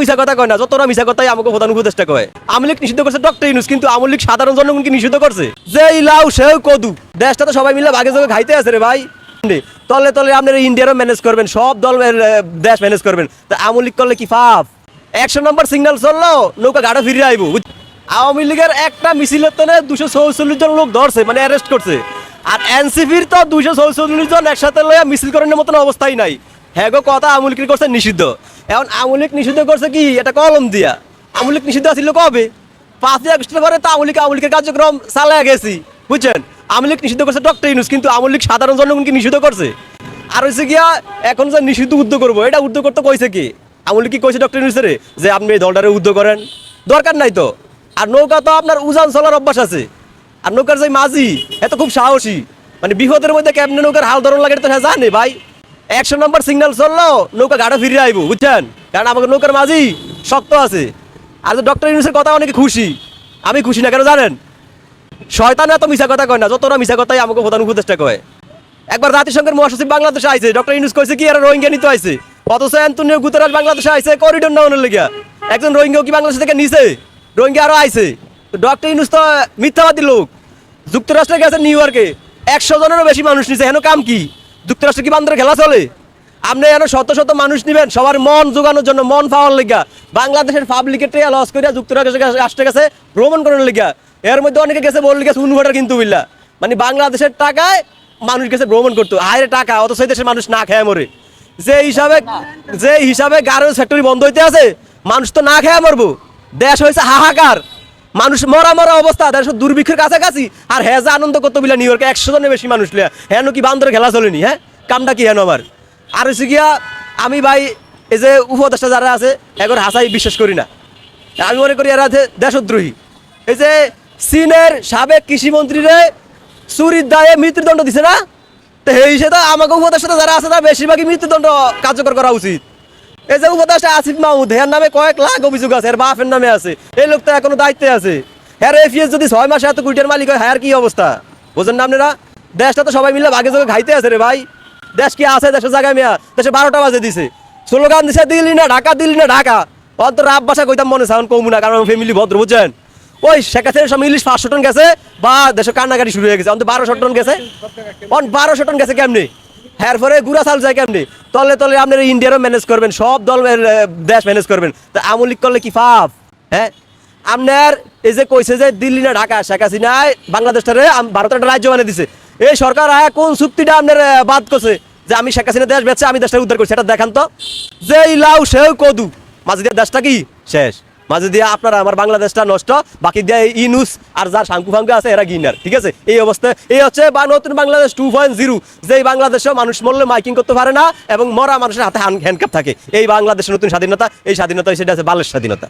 মিশা কথা কয় না মিশা কথাই আমাকে আমলিক নিষিদ্ধ করছে ডক্টর কিন্তু আমলিক সাধারণ জনগণকে নিষিদ্ধ করছে। যে সেও কদু। দেশটা তো সবাই মিলে ভাগে খাইতে আছে রে ভাই। তলে তলে আপনারা ইন্ডিয়ারও ম্যানেজ করবেন, সব দল দেশ ম্যানেজ করবেন। তা করলে কি একশো নম্বর সিগন্যাল চলল, নৌকা গাড়ো ফিরে আইব। আওয়ামী লীগের একটা মিছিলের তো দুশো চৌচল্লিশ জন লোক ধরছে মানে অ্যারেস্ট করছে। আর এনসিপির তো দুশো চৌচল্লিশ জন একসাথে লইয়া মিছিল করার মতন অবস্থাই নাই। হ্যাঁ গো, কথা আমুল কি করছে নিষিদ্ধ। এখন আমুলিক নিষিদ্ধ করছে কি? এটা কলম দিয়া। আমুলিক নিষিদ্ধ আছিল কবে? পাঁচই আগস্টের পরে তো আমুলিক আমুলিকের কার্যক্রম চালায় গেছি। বুঝছেন? আমুলিক নিষিদ্ধ করছে ডক্টর ইউনুস, কিন্তু আমুলিক সাধারণ জনগণকে নিষিদ্ধ করছে? আর হচ্ছে গিয়া, এখন যে নিষিদ্ধ উদ্যোগ করব, এটা উদ্যোগ করতে কইছে কি? আমুলিক কি কইছে ডক্টর ইউনুসের যে আপনি এই দলটারে উদ্যোগ করেন। দরকার নাই তো। আর নৌকা তো আপনার উজান চলার অভ্যাস আছে। আর নৌকার যে মাঝি এত খুব সাহসী। মানে বিপদের মধ্যে কেমনে নৌকার হাল ধরন লাগে তো হ্যাঁ জানে ভাই। একশো নম্বর সিগন্যাল চলল, নৌকা গাড়ো ফিরে আইবো বুঝছেন? কারণ আমাকে নৌকার মাঝি শক্ত আছে। আর ডক্টর ইউনুসের কথা অনেকে খুশি। আমি খুশি না কেন জানেন? শয়তান এত মিশা কথা কয় না, যতটা মিশা কথাই আমাকে প্রধান উপদেষ্টা কয়। একবার জাতিসংঘের মহাসচিব বাংলাদেশে আইছে, ডক্টর ইউনুস কইছে কি, এরা রোহিঙ্গা নিতে আইছে। অথচ অ্যান্টনিও গুতেরাস বাংলাদেশে আইছে, করিডোর নামানোর লেগিয়া। একজন রোহিঙ্গাও কি বাংলাদেশ থেকে নিছে? রোহিঙ্গা আরও আইছে। ডক্টর ইউনুস তো মিথ্যাবাদী লোক। যুক্তরাষ্ট্রে গেছে নিউ ইয়র্কে। একশো জনেরও বেশি মানুষ নিছে, হেন কাম কি? যুক্তরাষ্ট্রে কি বান্দরে খেলা চলে? আপনি এন শত শত মানুষ নিবেন, সবার মন জোগানোর জন্য, মন পাওয়ার লেগা। বাংলাদেশের পাবলিকের টেয়া লস করিয়া যুক্তরাষ্ট্রের রাষ্ট্রের কাছে ভ্রমণ করার লেগা। এর মধ্যে অনেকে গেছে বললে গেছে উনভাটার কিন্তু বিল্লা। মানে বাংলাদেশের টাকায় মানুষ গেছে ভ্রমণ করতো। আয়ের টাকা অত সেই দেশের মানুষ না খেয়ে মরে। যে হিসাবে যে হিসাবে গার্মেন্টস ফ্যাক্টরি বন্ধ হইতে আছে, মানুষ তো না খেয়ে মরবো। দেশ হয়েছে হাহাকার। মানুষ মরা মরা অবস্থা দেশ দুর্ভিক্ষের কাছাকাছি। আর হ্যাঁ যা আনন্দ করতে বিলা নিউ ইয়র্কে একশো জনের বেশি মানুষ লিয়া হ্যাঁ কি বান্দরে খেলা চলেনি হ্যাঁ? কামটা কি হেন আমার আর হচ্ছে গিয়া, আমি ভাই, এই যে উপদেষ্টা যারা আছে এখন হাসাই বিশ্বাস করি না। আমি মনে করি এরা দেশদ্রোহী। এই যে চীনের সাবেক কৃষিমন্ত্রীরে চুরির দায়ে মৃত্যুদণ্ড দিছে না? তো এই হিসেবে আমাকে উপদেষ্টা যারা আছে, তারা বেশিরভাগই মৃত্যুদণ্ড কার্যকর করা উচিত। এই যে উপদেষ্টা আসিফ মাহমুদ এর নামে কয়েক লাখ অভিযোগ আছে এর বাপের নামে আছে। এই তো এখনও দায়িত্বে আছে। হ্যাঁ এফিএস যদি ছয় মাসে এত কোটির মালিক হয় হ্যাঁ কি অবস্থা? বোঝেন না আপনারা? দেশটা তো সবাই মিলে ভাগে যোগে খাইতে আছে রে ভাই। দেশ কি আছে, দেশের জায়গায় মেয়া? দেশে বারোটা বাজে দিছে। স্লোগান দিছে, দিল্লি না ঢাকা, দিল্লি না ঢাকা। অন্তর রাব বাসা কইতাম মনে সাউন্ড কমু না, কারণ ফ্যামিলি ভদ্র, বুঝছেন? ওই হাসিনার সব ইলিশ পাঁচশো টন গেছে, বা দেশে কান্নাকাটি শুরু হয়ে গেছে। অন্তত বারোশো টন গেছে। অন বারোশো টন গেছে কেমনি? হ্যার পরে গুড়া চাল যায় কেমনি? তলে তলে আপনার ইন্ডিয়ারও ম্যানেজ করবেন, সব দল দেশ ম্যানেজ করবেন। তা আমলিক করলে কি ফাফ হ্যাঁ? আপনার এই যে কইছে যে দিল্লি না ঢাকা, শেখ হাসিনায় বাংলাদেশটারে ভারতের একটা রাজ্য বানিয়ে দিছে। এই সরকার আয়া কোন চুক্তিটা আপনার বাদ করছে? যে আমি শেখ হাসিনা দেশ বেচছে আমি দেশটা উদ্ধার করছি, এটা দেখান তো। যে লাউ, সেও কদু। মাঝে দেশটা কি? শেষ। মাঝে দিয়ে আপনারা আমার বাংলাদেশটা নষ্ট, বাকি দিয়ে ইনুস আর যার শাঙ্কু ফাঙ্কু আছে, এরা গিনার ঠিক আছে? এই অবস্থায় এই হচ্ছে বা নতুন বাংলাদেশ টু পয়েন্ট জিরো যেই বাংলাদেশে মানুষ মরলে মাইকিং করতে পারে না এবং মরা মানুষের হাতে হ্যান্ডকাপ থাকে। এই বাংলাদেশের নতুন স্বাধীনতা, এই স্বাধীনতা সেটা আছে বালের স্বাধীনতা।